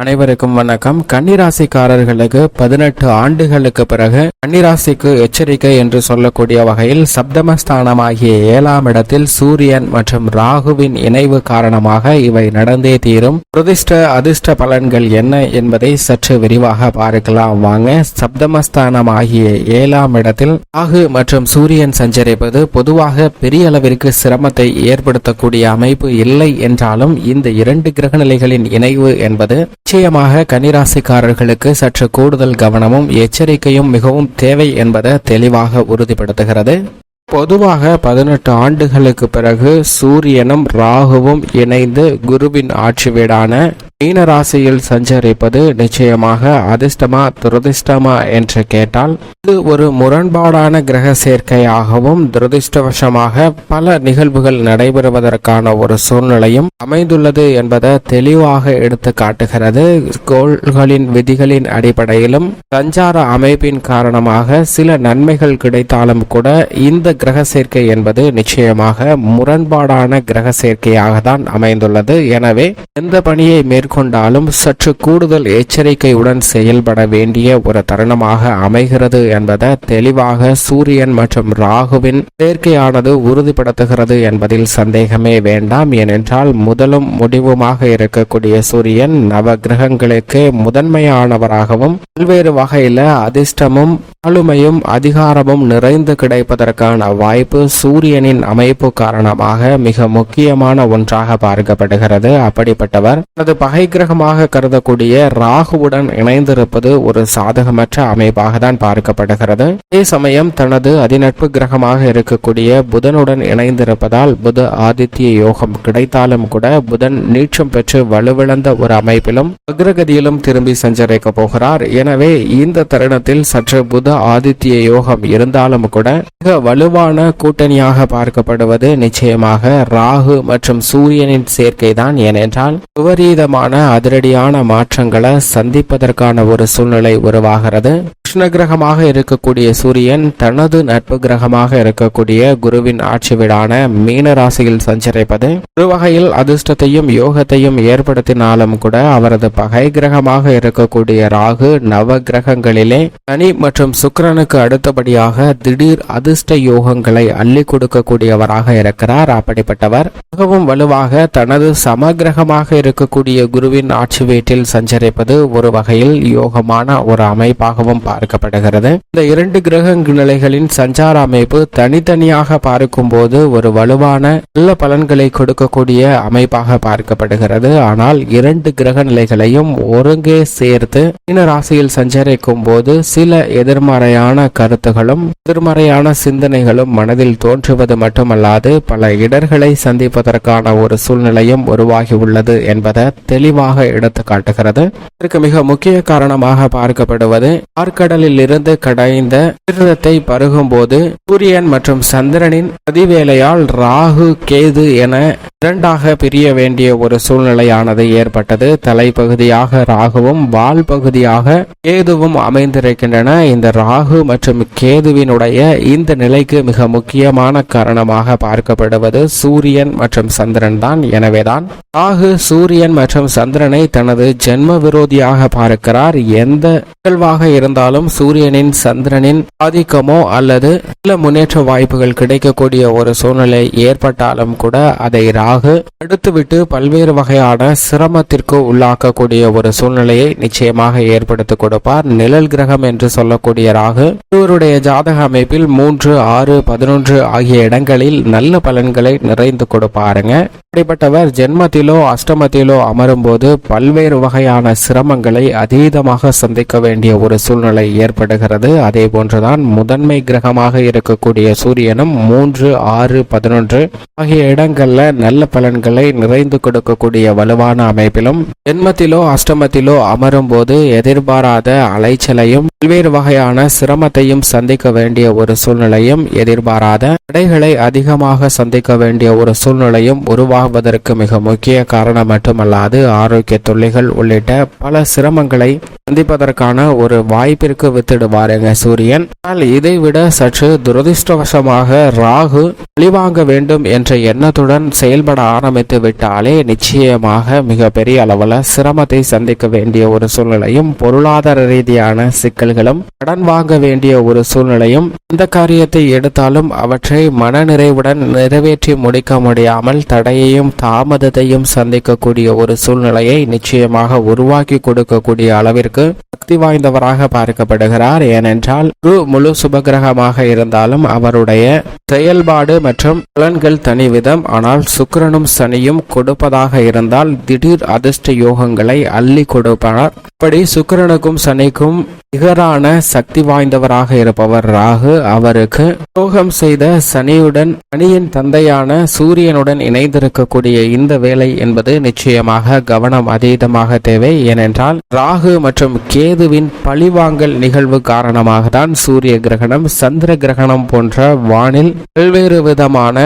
அனைவருக்கும் வணக்கம். கன்னிராசிக்காரர்களுக்கு பதினெட்டு ஆண்டுகளுக்கு பிறகு கன்னிராசிக்கு எச்சரிக்கை என்று சொல்லக்கூடிய வகையில் சப்தமஸ்தானமாகிய ஏழாம் இடத்தில் சூரியன் மற்றும் ராகுவின் இணைவு காரணமாக இவை நடந்தே தீரும். பிரதிஷ்ட அதிர்ஷ்ட பலன்கள் என்ன என்பதை சற்று விரிவாக பார்க்கலாம். வாங்க சப்தமஸ்தானமாகிய ஏழாம் இடத்தில் ராகு மற்றும் சூரியன் சஞ்சரிப்பது பொதுவாக பெரிய அளவிற்கு சிரமத்தை ஏற்படுத்தக்கூடிய அமைப்பு இல்லை என்றாலும் இந்த இரண்டு கிரகநிலைகளின் இணைவு என்பது நிச்சயமாக கன்னிராசிக்காரர்களுக்கு சற்று கூடுதல் கவனமும் எச்சரிக்கையும் மிகவும் தேவை என்பதை தெளிவாக உறுதிப்படுத்துகிறது. பொதுவாக பதினெட்டு ஆண்டுகளுக்கு பிறகு சூரியனும் ராகுவும் இணைந்து குருவின் ஆட்சி வீடான மீன ராசியில் சஞ்சரிப்பது நிச்சயமாக அதிர்ஷ்டமா துரதிர்ஷ்டமா என்று கேட்டால் இது ஒரு முரண்பாடான கிரக சேர்க்கையாகவும் துரதிர்ஷ்டவசமாக பல நிகழ்வுகள் நடைபெறுவதற்கான ஒரு சூழ்நிலையும் அமைந்துள்ளது என்பதை தெளிவாக எடுத்து காட்டுகிறது. கோள்களின் விதிகளின் அடிப்படையிலும் சஞ்சார அமைப்பின் காரணமாக சில நன்மைகள் கிடைத்தாலும் கூட இந்த கிரக சேர்க்கை என்பது நிச்சயமாக முரண்பாடான கிரக சேர்க்கையாக தான் அமைந்துள்ளது. எனவே எந்த பணியை மேற்கொண்டாலும் சற்று கூடுதல் எச்சரிக்கையுடன் செயல்பட வேண்டிய ஒரு தருணமாக அமைகிறது என்பதை தெளிவாக சூரியன் மற்றும் ராகுவின் சேர்க்கையானது உறுதிப்படுத்துகிறது என்பதில் சந்தேகமே வேண்டாம். ஏனென்றால் முதலும் முடிவுமாக இருக்கக்கூடிய சூரியன் நவ கிரகங்களுக்கு முதன்மையானவராகவும் பல்வேறு வகையில அதிர்ஷ்டமும் ஆளுமையும் அதிகாரமும் நிறைந்து கிடைப்பதற்கான வாய்ப்பு சூரியனின் அமைப்பு காரணமாக மிக முக்கியமான ஒன்றாக பார்க்கப்படுகிறது. அப்படிப்பட்டவர் தனது பகை கிரகமாக கருதக்கூடிய ராகுவுடன் இணைந்திருப்பது ஒரு சாதகமற்ற அமைப்பாக தான் பார்க்கப்படுகிறது. அதே சமயம் தனது அதிநட்பு கிரகமாக இருக்கக்கூடிய புதனுடன் இணைந்திருப்பதால் புத ஆதித்ய யோகம் கிடைத்தாலும் கூட புதன் நீட்சம் பெற்று வலுவிழந்த ஒரு அமைப்பிலும் அக்ரகதியிலும் திரும்பி சஞ்சரிக்க போகிறார். எனவே இந்த தருணத்தில் சற்று புத ஆதித்ய யோகம் இருந்தாலும் கூட மிக வலுவான கூட்டணியாக பார்க்கப்படுவது நிச்சயமாக ராகு மற்றும் சூரியனின் சேர்க்கை தான் ஏனென்றால் விபரீதமான அதிரடியான மாற்றங்களை சந்திப்பதற்கான ஒரு சூழ்நிலை உருவாகிறது. கிருஷ்ண கிரகமாக இருக்கக்கூடிய சூரியன் தனது நட்பு கிரகமாக இருக்கக்கூடிய குருவின் ஆட்சி வீடான மீன ராசியில் சஞ்சரிப்பது. ஒரு வகையில் அதிர்ஷ்டத்தையும் யோகத்தையும் ஏற்படுத்தினாலும் கூட அவரது பகை கிரகமாக இருக்கக்கூடிய ராகு நவ கிரகங்களிலே சனி மற்றும் சுக்கரனுக்கு அடுத்தபடியாக திடீர் அதிர்ஷ்ட யோகங்களை அள்ளி கொடுக்கக்கூடியவராக இருக்கிறார். அப்படிப்பட்டவர் மிகவும் வலுவாக தனது சமகிரகமாக இருக்கக்கூடிய குருவின் ஆட்சி வீட்டில் சஞ்சரிப்பது ஒரு வகையில் யோகமான ஒரு அமைப்பாகவும் பார்க்கப்படுகிறது இந்த இரண்டு கிரக நிலைகளின் சஞ்சார அமைப்பு தனித்தனியாக பார்க்கும் போது ஒரு வலுவான நல்ல பலன்களை கொடுக்கக்கூடிய அமைப்பாக பார்க்கப்படுகிறது. ஆனால் இரண்டு கிரக நிலைகளையும் ஒருங்கே சேர்த்து மீன ராசியில் சஞ்சரிக்கும் போது சில எதிர்மறையான கருத்துகளும் எதிர்மறையான சிந்தனைகளும் மனதில் தோன்றுவது மட்டுமல்லாது பல இடர்களை சந்திப்பதற்கான ஒரு சூழ்நிலையும் உருவாகி உள்ளது என்பதை தெளிவாக எடுத்து காட்டுகிறது இதற்கு மிக முக்கிய காரணமாக பார்க்கப்படுவது ஆற்கடலில் இருந்து கடைந்த மிருதத்தை பருகும்போது சூரியன் மற்றும் சந்திரனின் அதிவேலையால் ராகு கேது என இரண்டாக பிரிய வேண்டிய ஒரு சூழ்நிலையானது ஏற்பட்டது. தலைப்பகுதியாக ராகுவும் வால் பகுதியாக கேதுவும் அமைந்திருக்கின்றன. இந்த ராகு மற்றும் கேதுவினுடைய இந்த நிலைக்கு மிக முக்கியமான காரணமாக பார்க்கப்படுவது சூரியன் மற்றும் சந்திரன் தான். எனவேதான் ராகு சூரியன் மற்றும் சந்திரனை தனது ஜென்ம விரோதியாக பார்க்கிறார். எந்த நிகழ்வாக இருந்தாலும் சூரியனின் சந்திரனின் ஆதிக்கமோ அல்லது சில முன்னேற்ற வாய்ப்புகள் கிடைக்கக்கூடிய ஒரு சூழ்நிலை ஏற்பட்டாலும் கூட அதை ராகு அடுத்துவிட்டு பல்வேறு வகையான சிரமத்திற்கு உள்ளாக்கக்கூடிய ஒரு சூழ்நிலையை நிச்சயமாக ஏற்படுத்தி கொடுப்பார். நிழல் கிரகம் என்று சொல்லக்கூடிய ராகு இவருடைய ஜாதக அமைப்பில் மூன்று ஆறு பதினொன்று ஆகிய இடங்களில் நல்ல பலன்களை நிறைந்து கொடுப்பாருங்க. இப்படிப்பட்டவர் ஜென்மத்திலோ அஷ்டமத்திலோ அமரும்போது பல்வேறு வகையான சிரமங்களை அதீதமாக சந்திக்க வேண்டிய ஒரு சூழ்நிலை ஏற்படுகிறது. அதே போன்றுதான் முதன்மை கிரகமாக இருக்கக்கூடிய சூரியனும் மூன்று ஆறு பதினொன்று ஆகிய இடங்கள்ல நல்ல பலன்களை நிறைந்து கொடுக்கக்கூடிய வலுவான அமைப்பிலும் ஜென்மத்திலோ அஷ்டமத்திலோ அமரும் போது எதிர்பாராத அலைச்சலையும் பல்வேறு வகையான சிரமத்தையும் சந்திக்க வேண்டிய ஒரு சூழ்நிலையும் எதிர்பாராத தடைகளை அதிகமாக சந்திக்க வேண்டிய ஒரு சூழ்நிலையும் உருவாக உண்டாவதற்கு மிக முக்கிய காரணம் மட்டுமல்லாது ஆரோக்கிய தொல்லைகள் உள்ளிட்ட பல சிரமங்களை சந்திப்பதற்கான ஒரு வாய்ப்பிற்கு வித்திடுவாருங்க சூரியன். ஆனால் இதைவிட சற்று துரதிருஷ்டவசமாக ராகு பழிவாங்க வேண்டும் என்ற எண்ணத்துடன் செயல்பட ஆரம்பித்து விட்டாலே நிச்சயமாக மிக பெரிய அளவில் சிரமத்தை சந்திக்க வேண்டிய ஒரு சூழ்நிலையும் பொருளாதார ரீதியான சிக்கல்களும் கடன் வாங்க வேண்டிய ஒரு சூழ்நிலையும் இந்த காரியத்தை எடுத்தாலும் அவற்றை மனநிறைவுடன் நிறைவேற்றி முடிக்க முடியாமல் தடையையும் தாமதத்தையும் சந்திக்கக்கூடிய ஒரு சூழ்நிலையை நிச்சயமாக உருவாக்கி கொடுக்கக்கூடிய அளவிற்கு சக்தி வாய்ந்தவராக பார்க்கப்படுகிறார். ஏனென்றால் குரு முழு சுபகிரகமாக இருந்தாலும் அவருடைய செயல்பாடு மற்றும் பலன்கள் தனிவிதம். ஆனால் சுக்கிரனும் சனியும் கொடுப்பதாக இருந்தால் திடீர் அதிர்ஷ்ட யோகங்களை அள்ளி கொடுப்பார் இப்படி சுக்கிரனுக்கும் சனிக்கும் நிகரான சக்தி வாய்ந்தவராக இருப்பவர் ராகு. அவருக்கு யோகம் செய்த சனியுடன் சனியின் தந்தையான சூரியனுடன் இணைந்திருக்கக்கூடிய இந்த வேலை என்பது நிச்சயமாக கவனம் அதீதமாக தேவை. ஏனென்றால் ராகு மற்றும் கேதுவின் பழிவாங்கல் நிகழ்வு காரணமாக தான் சூரிய கிரகணம் சந்திர கிரகணம் போன்ற வானில் பல்வேறு விதமான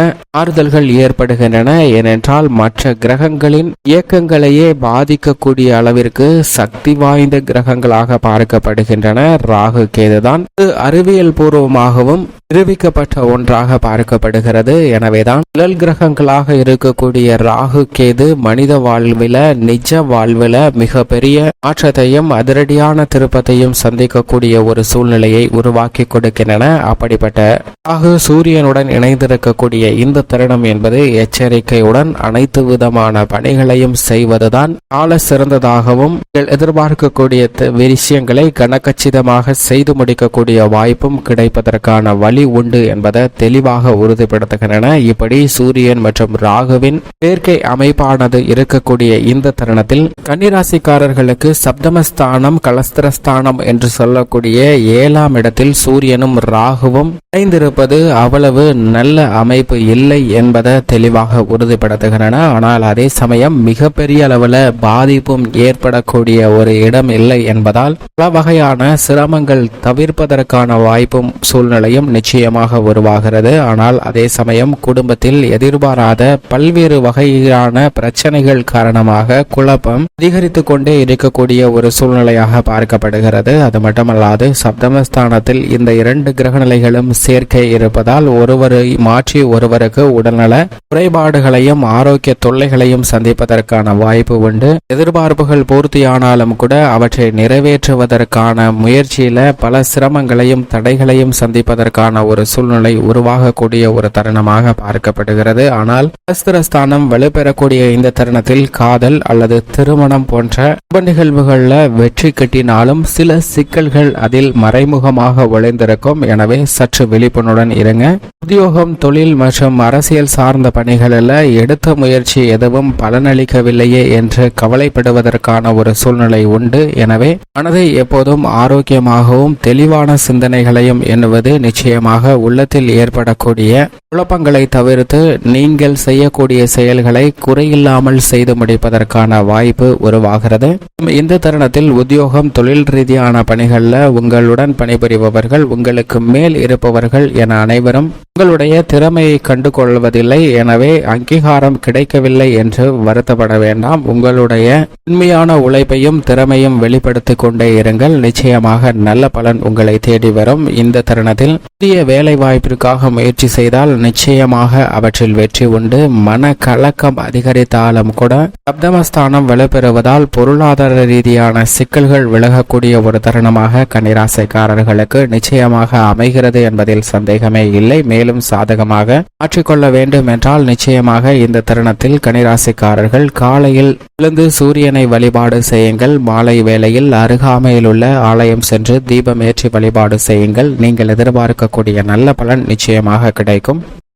ஆறுதல்கள் ஏற்படுகின்றன. ஏனென்றால் மற்ற கிரகங்களின் இயக்கங்களையே பாதிக்கக்கூடிய அளவிற்கு சக்தி வாய்ந்த கிரகங்களாக பார்க்கப்படுகின்றன. ராகு கேதுதான். இது அறிவியல் பூர்வமாகவும் நிரூபிக்கப்பட்ட ஒன்றாக பார்க்கப்படுகிறது. எனவேதான் நிழல் கிரகங்களாக இருக்கக்கூடிய ராகு கேது மனித வாழ்வில நிஜ வாழ்வில மிக பெரிய மாற்றத்தையும் அதிரடியான திருப்பத்தையும் சந்திக்கக்கூடிய ஒரு சூழ்நிலையை உருவாக்கி கொடுக்கின்றன. அப்படிப்பட்ட ராகு சூரியனுடன் இணைந்திருக்கக்கூடிய இந்த தருணம் என்பது எச்சரிக்கையுடன் அனைத்து விதமான பணிகளையும் செய்வதுதான் கால சிறந்ததாகவும் நீங்கள் எதிர்பார்க்கக்கூடிய த- விஷயங்களை கனக்கச்சிதமாக செய்து முடிக்கக்கூடிய வாய்ப்பும் கிடைப்பதற்கான வழி உண்டு என்பதை தெளிவாக உறுதிப்படுத்துகின்றன. இப்படி சூரியன் மற்றும் ராகுவின் சேர்க்கை அமைப்பானது இருக்கக்கூடிய இந்த தருணத்தில் கன்னிராசிக்காரர்களுக்கு சப்தமஸ்தானம் கலஸ்திரஸ்தானம் என்று சொல்லக்கூடிய ஏழாம் இடத்தில் சூரியனும் ராகுவும் இணைந்திருப்பது அவ்வளவு நல்ல அமைப்பு இல்லை என்பதை தெளிவாக உறுதிப்படுத்துகின்றன. ஆனால் அதே சமயம் மிகப்பெரிய அளவில் பாதிப்பும் ஏற்படக்கூடிய ஒரு இடம் இல்லை என்பதால் பல வகையான சிரமங்கள் தவிர்ப்பதற்கான வாய்ப்பும் சூழ்நிலையும் நிச்சயம் நிச்சயமாக உருவாகிறது. ஆனால் அதே சமயம் குடும்பத்தில் எதிர்பாராத பல்வேறு வகையான பிரச்சனைகள் காரணமாக குழப்பம் அதிகரித்து கொண்டே இருக்கக்கூடிய ஒரு சூழ்நிலையாக பார்க்கப்படுகிறது. அது மட்டுமல்லாது சப்தமஸ்தானத்தில் இந்த இரண்டு கிரகநிலைகளும் சேர்க்கை இருப்பதால் ஒருவரை மாற்றி ஒருவருக்கு உடல்நல குறைபாடுகளையும் ஆரோக்கிய தொல்லைகளையும் சந்திப்பதற்கான வாய்ப்பு உண்டு. எதிர்பார்ப்புகள் பூர்த்தியானாலும் கூட அவற்றை நிறைவேற்றுவதற்கான முயற்சியில பல சிரமங்களையும் தடைகளையும் சந்திப்பதற்கான ஒரு சூழ்நிலை உருவாகக்கூடிய ஒரு தருணமாக பார்க்கப்படுகிறது. ஆனால் அஸ்திரஸ்தானம் வலுப்பெறக்கூடிய இந்த தருணத்தில் காதல் அல்லது திருமணம் போன்ற சுப நிகழ்வுகள்ல வெற்றி கிட்டினாலும் சில சிக்கல்கள் அதில் மறைமுகமாக ஒளிந்திருக்கும். எனவே சற்று விழிப்புணர்வுடன் இருங்க. உத்தியோகம் தொழில் மற்றும் அரசியல் சார்ந்த பணிகளில் எடுத்த முயற்சி எதுவும் பலனளிக்கவில்லையே என்று கவலைப்படுவதற்கான ஒரு சூழ்நிலை உண்டு. எனவே மனதை எப்போதும் ஆரோக்கியமாகவும் தெளிவான சிந்தனைகளையும் எண்ணுவது நிச்சயமாக உள்ளத்தில் ஏற்படக்கூடிய குழப்பங்களை தவிர்த்து நீங்கள் செய்யக்கூடிய செயல்களை குறையில்லாமல் செய்து முடிப்பதற்கான வாய்ப்பு உருவாகிறது. இந்த தருணத்தில் உத்தியோகம் தொழில் ரீதியான பணிகளில் உங்களுடன் பணிபுரிபவர்கள் உங்களுக்கு மேல் இருப்பவர்கள் என அனைவரும் உங்களுடைய திறமையை கண்டு கொள்வதில்லை எனவே அங்கீகாரம் கிடைக்கவில்லை என்று வருத்தப்பட வேண்டாம். உங்களுடைய உண்மையான உழைப்பையும் திறமையும் வெளிப்படுத்திக் கொண்டே இருங்கள். நிச்சயமாக நல்ல பலன் உங்களை தேடி வரும். இந்த தருணத்தில் புதிய வேலை வாய்ப்பிற்காக முயற்சி செய்தால் நிச்சயமாக அவற்றில் வெற்றி உண்டு. மன கலக்கம் அதிகரித்தாலும் கூட சப்தமஸ்தானம் வலுப்பெறுவதால் பொருளாதார ரீதியான சிக்கல்கள் விலகக்கூடிய ஒரு தருணமாக கன்னிராசைக்காரர்களுக்கு நிச்சயமாக அமைகிறது என்பதில் சந்தேகமே இல்லை. மேலும் சாதகமாக மாற்றிக்கொள்ள வேண்டும் என்றால் நிச்சயமாக இந்த தருணத்தில் கன்னிராசிக்காரர்கள் காலையில் எழுந்து சூரியனை வழிபாடு செய்யுங்கள். மாலை வேளையில் அருகாமையில் உள்ள ஆலயம் சென்று தீபம் ஏற்றி வழிபாடு செய்யுங்கள். நீங்கள் எதிர்பார்க்க எதிர்பார்க்கக்கூடிய நல்ல பலன் நிச்சயமாக கிடைக்கும்.